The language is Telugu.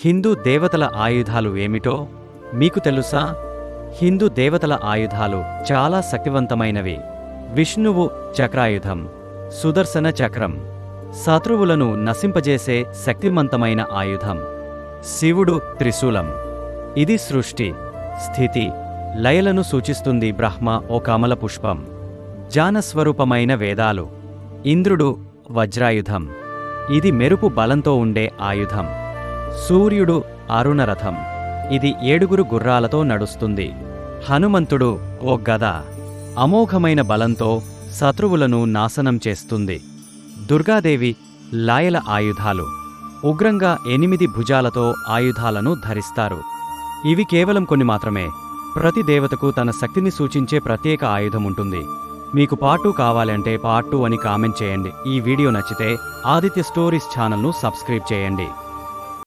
హిందూ దేవతల ఆయుధాలు ఏమిటో మీకు తెలుసా? హిందూ దేవతల ఆయుధాలు చాలా శక్తివంతమైనవి. విష్ణువు చక్రాయుధం సుదర్శన చక్రం శత్రువులను నశింపజేసే శక్తివంతమైన ఆయుధం. శివుడు త్రిశూలం. ఇది సృష్టి స్థితి లయలను సూచిస్తుంది బ్రహ్మ ఓ కమల పుష్పం. జానస్వరూపమైన వేదాలు. ఇంద్రుడు వజ్రాయుధం. ఇది మెరుపు బలంతో ఉండే ఆయుధం. సూర్యుడు అరుణరథం. ఇది ఏడుగురు గుర్రాలతో నడుస్తుంది. హనుమంతుడు ఓ గద. అమోఘమైన బలంతో శత్రువులను నాశనం చేస్తుంది. దుర్గాదేవి లాయల ఆయుధాలు. ఉగ్రంగా ఎనిమిది భుజాలతో ఆయుధాలను ధరిస్తారు. ఇవి కేవలం కొన్ని మాత్రమే. ప్రతి దేవతకు తన శక్తిని సూచించే ప్రత్యేక ఆయుధం ఉంటుంది. మీకు పార్ట్ టూ కావాలంటే పార్ట్ టూ అని కామెంట్ చేయండి. ఈ వీడియో నచ్చితే ఆదిత్య స్టోరీస్ ఛానల్ను సబ్స్క్రైబ్ చేయండి.